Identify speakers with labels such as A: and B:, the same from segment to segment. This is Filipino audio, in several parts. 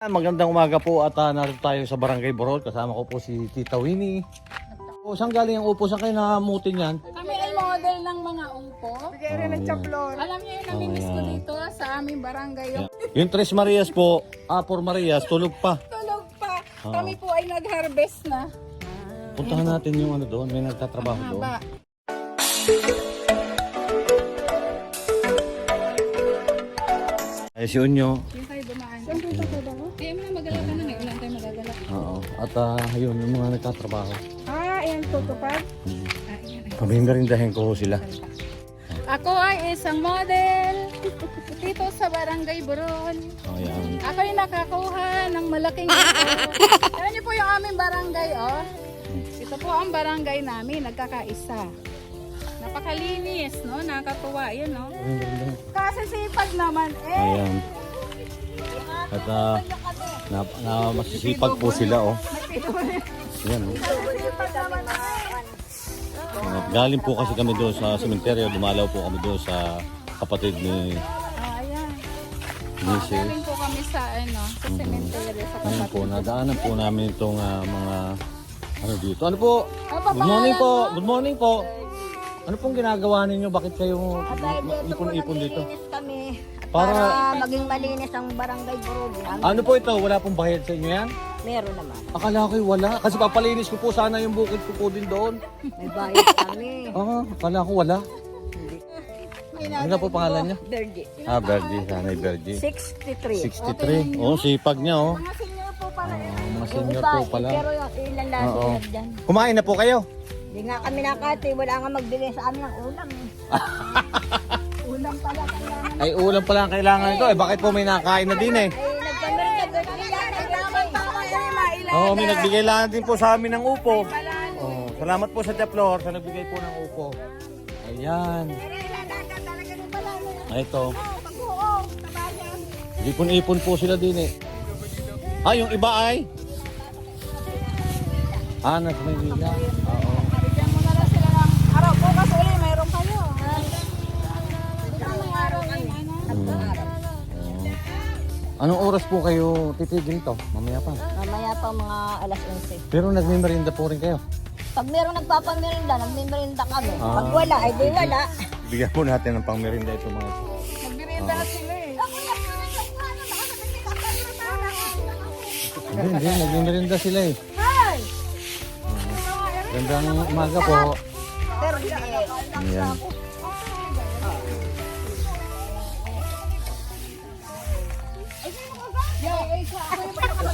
A: Magandang umaga po at uh, narito tayo sa Barangay Borol. Kasama ko po si Tita Winnie. O, saan galing ang upo? Saan kayo nakamutin yan?
B: Kami ay model ng mga ungpo.
C: Bigay rin ng chaplon.
B: Alam niyo yung namimiss ko dito sa aming barangay. Yung
A: Yung Tres Marias po, ah, Four Marias, tulog pa.
B: tulog pa. Kami po ay nag-harvest na.
A: Puntahan natin yung ano doon, may nagtatrabaho doon.
B: Haba.
A: Ay, si Unyo.
B: Yung kayo dumaan. Saan dito sa Eh, mo na magala ka na. Ulan tayo magagala.
A: Oo. At uh, yun, yung mga nagtatrabaho.
C: Ah, ayan tutupad.
B: Ah, yan.
A: Pamimerindahin ko sila.
B: Ako ay isang model dito sa barangay Buron.
A: Oh, yan.
B: Ako ay nakakuha ng malaking ito. Alam niyo po yung aming barangay, oh. Ito po ang barangay namin, nagkakaisa. Napakalinis, no? Nakakatuwa, yun, no? Kasi sipag naman, eh.
A: Ayan. At uh, na, na, masisipag po sila, oh. Ayan, oh. At galing po kasi kami doon sa sementeryo, dumalaw po kami doon sa kapatid ni
B: Ah, ayan.
A: Mrs.
B: Galing po kami sa, ano, sa cemetery, sa
A: Ngayon po,
B: kapatid.
A: nadaanan po namin itong ah, mga ano dito. Ano po? Good morning po. Good morning po. Ano pong ginagawa ninyo? Bakit kayo ipon-ipon dito?
D: Kami
A: Para,
D: para maging malinis ang barangay. Ang
A: ano po ito? Wala pong bayad sa inyo yan?
D: meron naman.
A: Akala ko wala. Kasi papalinis ko po sana yung bukid ko po din doon.
D: May bayad kami.
A: Ah, akala ko wala. Ano po pangalan niya?
D: Berdi.
A: Ah, Verdi. Sanay Verdi.
D: 63.
A: 63. Oh, sipag niya oh.
B: Mga senior po pala.
A: Oh, mga senior po pala.
D: Pero yung ilan lang
A: Oo.
D: sila dyan.
A: Kumain na po kayo?
D: Hindi nga kami nakati. Wala nga magbigay sa amin ng ulam.
B: Ulam pala kailangan.
A: Ay, ulam pala ang kailangan ito. Eh, bakit po may nakain na din eh?
D: Eh, na
A: Oo, oh, may nagbigay lang din po sa amin ng upo. Oh, salamat po sa Teplor sa nagbigay po ng upo. Ayan. Ah, ito. Ipon-ipon po sila din eh. Ah, yung iba ay? Ah, nasa Maynila. Oo.
B: Araw. Bukas uli, mayroon kayo.
A: Anong oras po kayo titigil to? Mamaya pa.
D: Mamaya pa mga alas 11.
A: Pero nagmimerinda po rin kayo.
D: Pag merong nagpapamerinda, nagmimerinda kami.
A: Ah.
D: Pag wala, ay di wala.
A: Bigyan po natin ng pangmerinda ito mga ito.
B: Nagbirienda na sila eh.
A: Hindi, hindi. Nagmimerinda sila eh. Gandang umaga po. Ayan.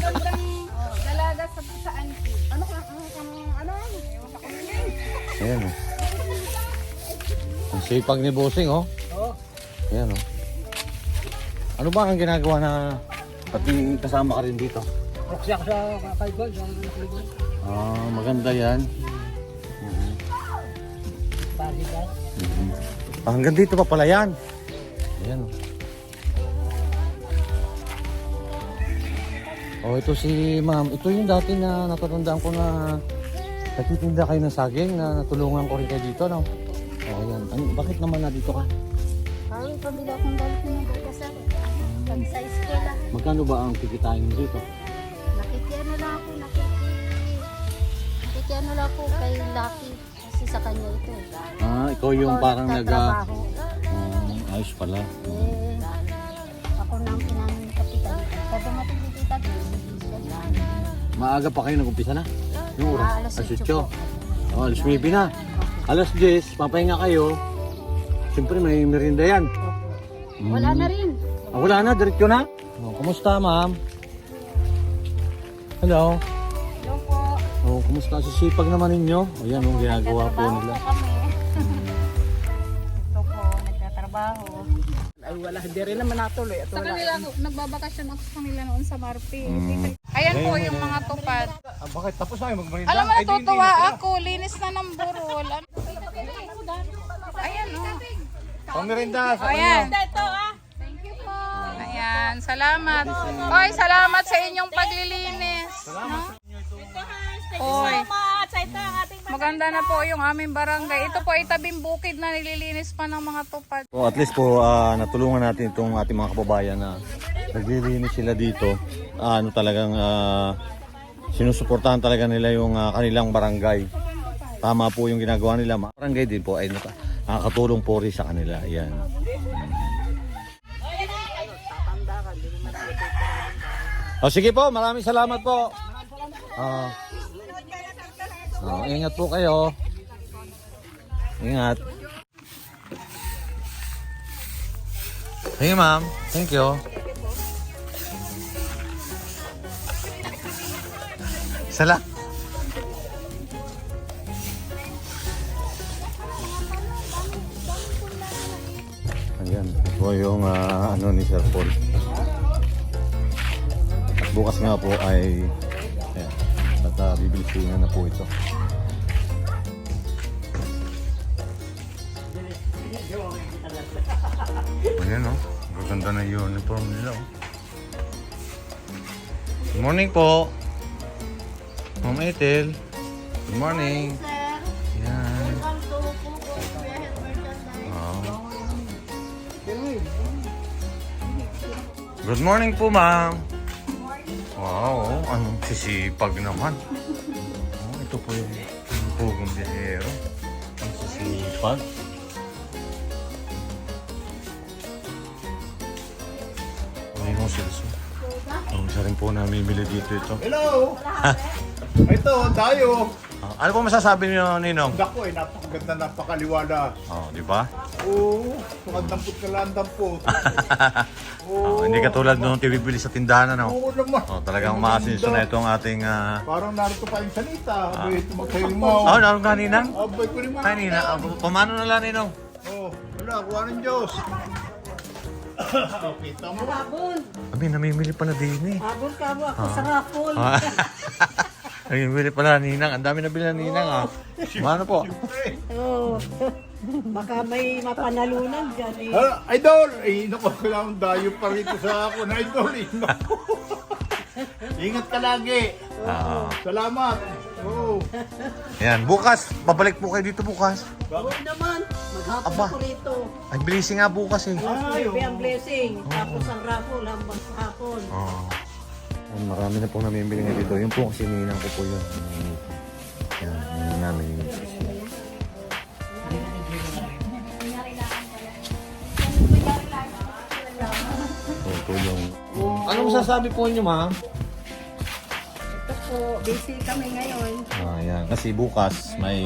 B: Pinakamagandang dalaga sa. Ano ka? Ano ka? Ano?
A: Ayan oh. Ang sipag ni Bossing oh. Ayan oh. Ano ba ang ginagawa na pati kasama ka rin dito?
C: Roksyak sa kakaibag, yung nakaligon.
A: Ah, maganda yan.
C: Balikan.
A: Mhm. Ah, hanggang dito pa pala yan. Ayan oh. Oh, ito si ma'am. Ito yung dati na natatandaan ko na nagtitinda kayo ng saging na natulungan ko rin kayo dito, no? Oh, yan. Ano, bakit naman na dito ka?
D: Ay, pabila akong ng bukas ako. Pag sa eskwela,
A: Magkano ba ang kikitain mo dito?
D: nakikiano lang ako, nakiki... Nakikiano lang ako kay Lucky. Kasi sa kanya ito. eh.
A: Ah, ikaw yung
D: Ako
A: parang nag... ah,
D: nagtatrabaho.
A: ah, ayos pala.
D: Eh, ako nang pinaming kapitan. Pag dumating
A: Maaga pa kayo nag-umpisa na? Yung oras?
D: Alas
A: Alas
D: 8
A: 8.
D: po.
A: Oh, alas 9 na. Alas 10, papahinga kayo. Siyempre may merienda yan.
B: Wala na rin.
A: Ah, wala na, diretso na. Oh, kumusta ma'am? Hello.
B: Hello po.
A: Oh, kumusta? Sisipag naman ninyo. Ayan, ang ginagawa po nila.
D: kami. Ito po, nagtatrabaho.
C: Ay wala, hindi rin naman natuloy. At
B: Sa
C: wala.
B: kanila, nagbabakasyon ako sa kanila noon sa Marpi. Ayan po yung mga tupad.
A: Ah, bakit? Tapos na mag-merienda?
B: Alam mo, natutuwa ako. Linis na ng burol. Ano- Ayan, oh.
A: Pang-merienda sa
B: Ayan. Thank you po. Ayan, salamat. Oy, salamat sa inyong paglilinis. No? Oy. Maganda na po yung aming barangay. Ito po ay tabing bukid na nililinis pa ng mga tupad.
A: So at least po ah, natulungan natin itong ating mga kababayan na naglilinis sila dito. Ah, ano talagang ah, sinusuportahan talaga nila yung ah, kanilang barangay. Tama po yung ginagawa nila. Barangay din po ay naka- nakakatulong po rin sa kanila. Yan. Oh, sige po, maraming salamat po. Oh. Oh, ingat po kayo. Ingat. Hey, ma'am. Thank you. Sala. Ayan, ito yung ah, ano ni Sir Paul. At bukas nga po ay ayan, at uh, bibilisin na po ito. Ayan o, oh. gaganda na yung uniform nila oh. Good morning po. Ma'am Ethel. Good morning. Yan. Oh. Good morning po, ma'am. Wow, anong sisipag naman. Oh, ito po yung, pugong biyahero. Ang sisipag. Ay, mo silso. Ang isa rin po namimili dito ito.
E: Hello! Ito, tayo.
A: Ah, ano po masasabi niyo, Ninong?
E: Naku eh, napakaganda, napakaliwala.
A: Oh, di ba?
E: Oo, dampot ka lang dampot.
A: Oh, hindi katulad nung tibibili sa tindahan, ano?
E: Oo naman.
A: Oh, talagang maasinso na itong ating... ah,
E: Parang narito pa yung salita. Abay, tumakay mo.
A: Oh, naroon ka, Ninang?
E: Abay ko naman.
A: Ay, Nina, ah, pamano na lang, Ninong?
E: Oh, wala, kuha ng Diyos. Kita mo.
A: Abi, namimili pala din eh.
C: Habol ka mo ako sa raffle.
A: Ah. namimili pala, Ninang. Ang dami na bilhan, Ninang, ah. Mano po?
C: Oo. Baka may mapanalunan dyan eh.
E: Ah, idol! Eh, naku, kailangan dayo pa rito sa ako na idol. Eh, naku. Ingat ka lagi.
A: Ah.
E: Salamat. Oo.
A: Yan, bukas. Babalik po kayo dito bukas.
C: Oo naman. Maghapon
A: Aba.
C: ako rito.
A: Ay, blessing nga bukas eh.
C: Ay, ang blessing. Tapos ang raffle hanggang hapon.
A: Oh. Marami na pong namimili nga dito. Yung po kasi ninang ko po yun. Yan, yung namin yung So, ito yung... Ano masasabi po niyo, ma'am?
C: Ito po, busy kami ngayon.
A: Ah, yan. Kasi bukas may...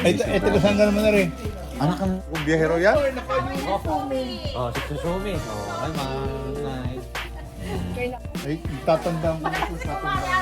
E: Ito, ito kasang ka naman na rin.
A: Anak ka ng biyahero yan? Oh, si Susumi. Oh, hi, ma'am.
E: Ay, tatandaan ko na ito. Tatandaan